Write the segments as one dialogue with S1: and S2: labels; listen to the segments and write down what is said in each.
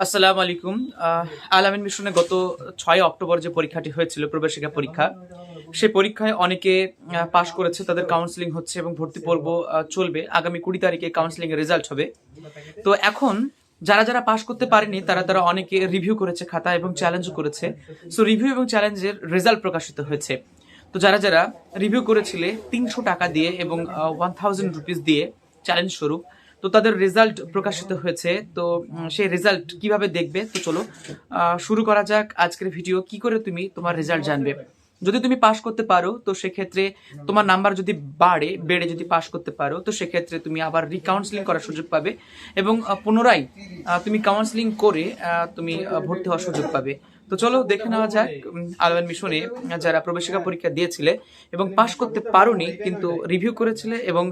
S1: আসসালামু আলাইকুম। আহ, আল আমিন মিশনে গত ছয় অক্টোবর যে পরীক্ষাটি হয়েছিল প্রবেশিকা পরীক্ষা সেই পরীক্ষায় অনেকে পাশ করেছে তাদের কাউন্সিলিং হচ্ছে এবং ভর্তি পর্ব চলবে। আগামী কুড়ি তারিখে কাউন্সিলিং এর রেজাল্ট হবে। তো এখন যারা যারা পাশ করতে পারেনি তারা তারা অনেকে রিভিউ করেছে খাতা এবং চ্যালেঞ্জও করেছে। সো রিভিউ এবং চ্যালেঞ্জের রেজাল্ট প্রকাশিত হয়েছে। তো যারা যারা রিভিউ করেছিলে তিনশো টাকা দিয়ে এবং ওয়ান থাউজেন্ড রুপিস দিয়ে চ্যালেঞ্জ স্বরূপ তো তাদের রেজাল্ট প্রকাশিত হয়েছে। তো সেই রেজাল্ট কীভাবে দেখবে? তো চলো শুরু করা যাক আজকের ভিডিও কি করে তুমি তোমার রেজাল্ট জানবে? যদি তুমি পাশ করতে পারো, তো সেক্ষেত্রে তোমার নাম্বার যদি বাড়ে, বেড়ে যদি পাশ করতে পারো, তো সেক্ষেত্রে তুমি আবার রিকাউন্সিলিং করার সুযোগ পাবে এবং পুনরায় তুমি কাউন্সিলিং করে তুমি ভর্তি হওয়ার সুযোগ পাবে। তো চলো দেখে নেওয়া যাক আলমান মিশনে যারা প্রবেশিকা পরীক্ষা দিয়েছিলে এবং পাশ করতে পারোনি কিন্তু রিভিউ করেছিলে এবং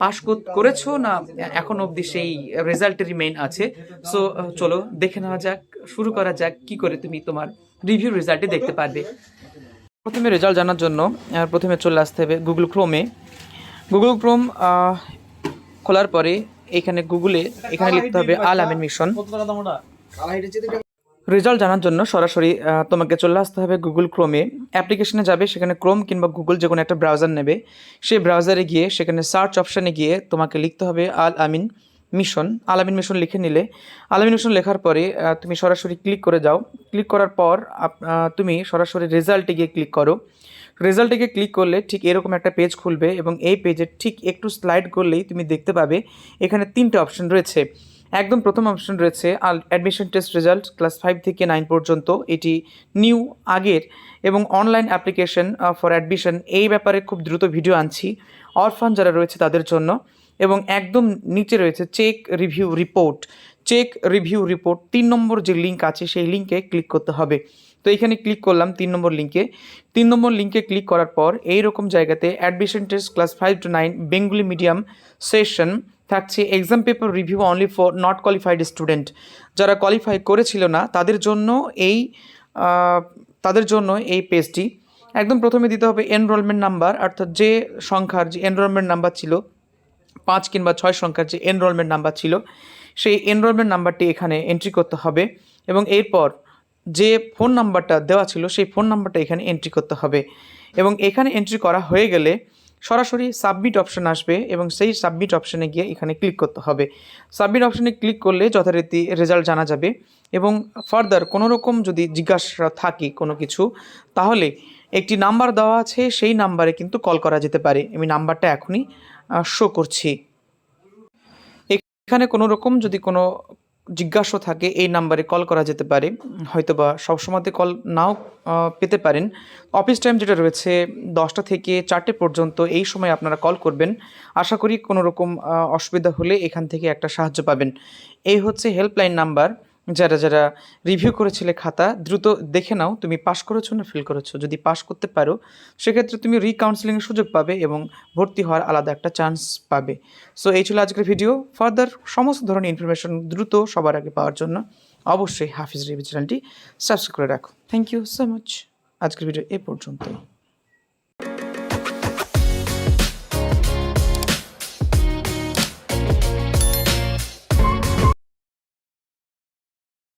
S1: পাশ করেছ না এখন অবধি সেই রেজাল্টেরই মেইন আছে? সো চলো দেখে নেওয়া যাক শুরু করা যাক কি করে তুমি তোমার রিভিউ রেজাল্টে দেখতে পারবে। প্রথমে রেজাল্ট জানার জন্য প্রথমে চলে আসতে হবে গুগল ক্রোমে গুগল ক্রোম খোলার পরে এখানে গুগলে এখানে লিখতে হবে আল আমিন মিশন। রেজাল্ট জানার জন্য সরাসরি তোমাকে চলে আসতে হবে গুগল ক্রোমে অ্যাপ্লিকেশনে যাবে, সেখানে ক্রোম কিংবা গুগল যে কোনো একটা ব্রাউজার নেবে। সেই ব্রাউজারে গিয়ে, সেখানে সার্চ অপশানে গিয়ে তোমাকে লিখতে হবে আল আমিন মিশন আল আমিন মিশন লিখে নিলে। আল আমিন মিশন লেখার পরে তুমি সরাসরি ক্লিক করে যাও। ক্লিক করার পর তুমি সরাসরি রেজাল্টে গিয়ে ক্লিক করো। রেজাল্টে গিয়ে ক্লিক করলে ঠিক এরকম একটা পেজ খুলবে এবং এই পেজে ঠিক একটু স্লাইড করলেই তুমি দেখতে পাবে, এখানে তিনটে অপশন রয়েছে। একদম প্রথম অপশন রয়েছে admission test result class five থেকে নাইন পর্যন্ত। এটি নিউ আগের এবং অনলাইন অ্যাপ্লিকেশন ফর অ্যাডমিশন এই ব্যাপারে খুব দ্রুত ভিডিও আনছি। অরফান যারা রয়েছে তাদের জন্য। এবং একদম নিচে রয়েছে check review report check review report তিন নম্বর যে লিঙ্ক আছে সেই লিঙ্কে ক্লিক করতে হবে। তো এখানে ক্লিক করলাম তিন নম্বর লিঙ্কে তিন নম্বর লিঙ্কে ক্লিক করার পর এই রকম জায়গাতে admission test class five to nine Bengali medium session থাকছে exam paper review only for not qualified student যারা কোয়ালিফাই করেছিল না, তাদের জন্য এই তাদের জন্য এই পেজটি একদম প্রথমে দিতে হবে এনরোলমেন্ট নাম্বার অর্থাৎ যে সংখ্যার যে এনরোলমেন্ট নাম্বার ছিল, পাঁচ কিংবা ছয় সংখ্যার যে এনরোলমেন্ট নাম্বার ছিল, সেই এনরোলমেন্ট নাম্বারটি এখানে এন্ট্রি করতে হবে এবং এরপর যে ফোন নাম্বারটা দেওয়া ছিল, সেই ফোন নাম্বারটা এখানে এন্ট্রি করতে হবে। এবং এখানে এন্ট্রি করা হয়ে গেলে সরাসরি সাবমিট অপশন আসবে এবং সেই সাবমিট অপশনে গিয়ে এখানে ক্লিক করতে হবে। সাবমিট অপশনে ক্লিক করলে যথারীতি রেজাল্ট জানা যাবে এবং ফার্দার কোনো রকম যদি জিজ্ঞাসা থাকে কোনো কিছু, তাহলে একটি নাম্বার দেওয়া আছে, সেই নাম্বারে কিন্তু কল করা যেতে পারে। আমি নাম্বারটা এখনই শো করছি। এখানে কোনো রকম যদি কোনো জিজ্ঞাসা থাকে, এই নাম্বারে কল করা যেতে পারে। হয়তো বা সবসময়তে কল নাও পেতে পারেন। অফিস টাইম যেটা রয়েছে, দশটা থেকে চারটে পর্যন্ত এই সময় আপনারা কল করবেন। আশা করি কোনো রকম অসুবিধা হলে এখান থেকে একটা সাহায্য পাবেন। এই হচ্ছে হেল্পলাইন নাম্বার। যারা যারা রিভিউ করেছিলে খাতা, দ্রুত দেখে নাও, তুমি পাশ করেছ না ফেল করেছ। যদি পাশ করতে পারো, সেক্ষেত্রে তুমি রিকাউন্সিলিংয়ের সুযোগ পাবে এবং ভর্তি হওয়ার আলাদা একটা চান্স পাবে। সো এই ছিল আজকের ভিডিও ফার্দার সমস্ত ধরনের ইনফরমেশন দ্রুত সবার আগে পাওয়ার জন্য অবশ্যই হাফিজ রিভি চ্যানেলটি সাবস্ক্রাইব করে রাখো। থ্যাংক ইউ সো মাচ আজকের ভিডিও এ পর্যন্তই।